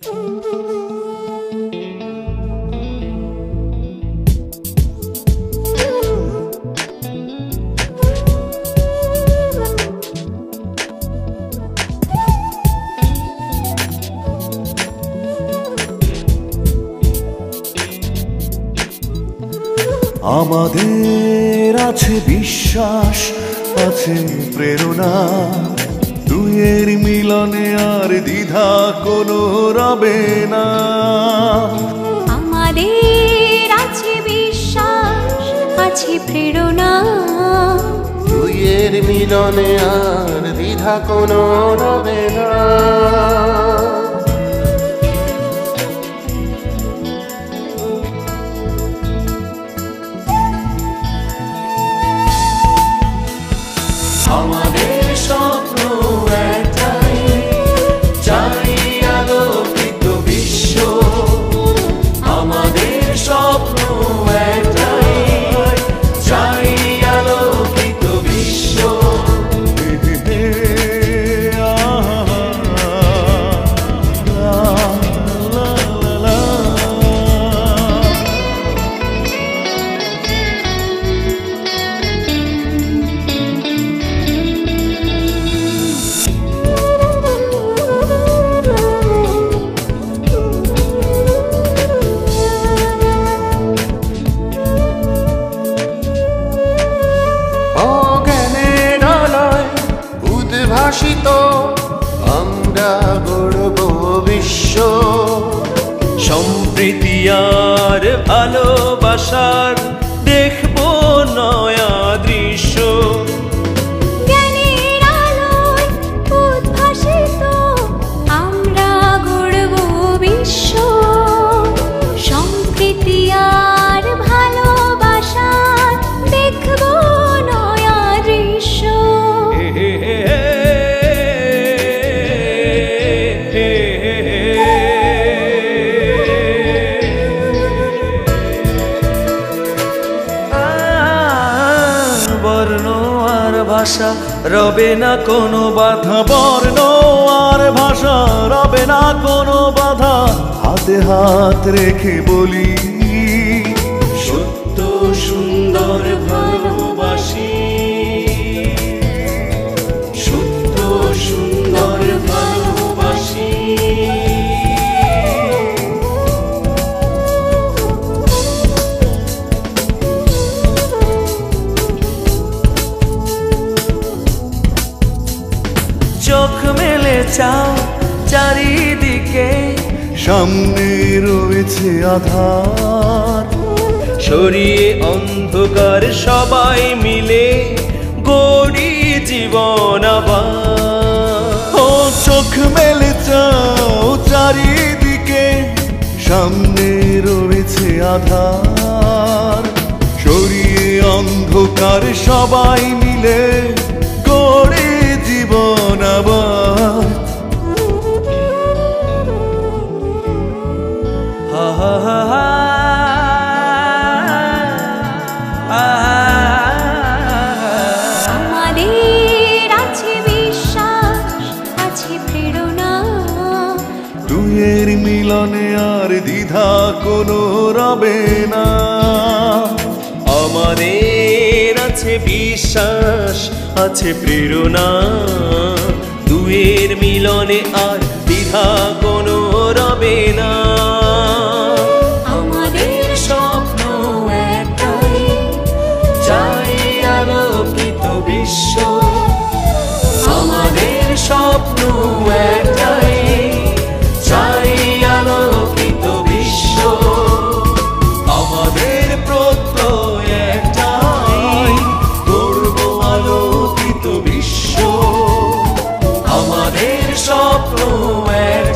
আমাদের আছে বিশ্বাস আছে প্রেরণা। দুয়ের মিলনে আর দ্বিধা কোনো রবে না। আমাদের আছে বিশ্বাস আছে প্রেরণা। দুইয়ের মিলনে আর দ্বিধা কোনো রবে না। আমাদের উদ্ভাসিত আমরা গড়ব বিশ্ব। সম্প্রীতি আর ভালোবাসার বর্ণ আর ভাষা, রবে না কোনো বাধা। বর্ণ আর ভাষা, রবে না কোনো বাধা। হাতে হাত রেখে বলি চাও চারিদিকে। সামনে রয়েছে আধার। সরিয়ে অন্ধকার সবাই মিলে গড়ি জীবন ও চোখ মেলে চাও চারিদিকে, সামনে রয়েছে আধার। সরিয়ে অন্ধকার সবাই মিলে দুয়ের মিলনে আর দ্বিধা কোনো রবে না। আমাদের আছে বিশ্বাস, আছে প্রেরণা। দুয়ের মিলনে আর দ্বিধা কোনো রবে না। বিশ্ব। আমাদের স্বপ্ন একটা Ele soprou, era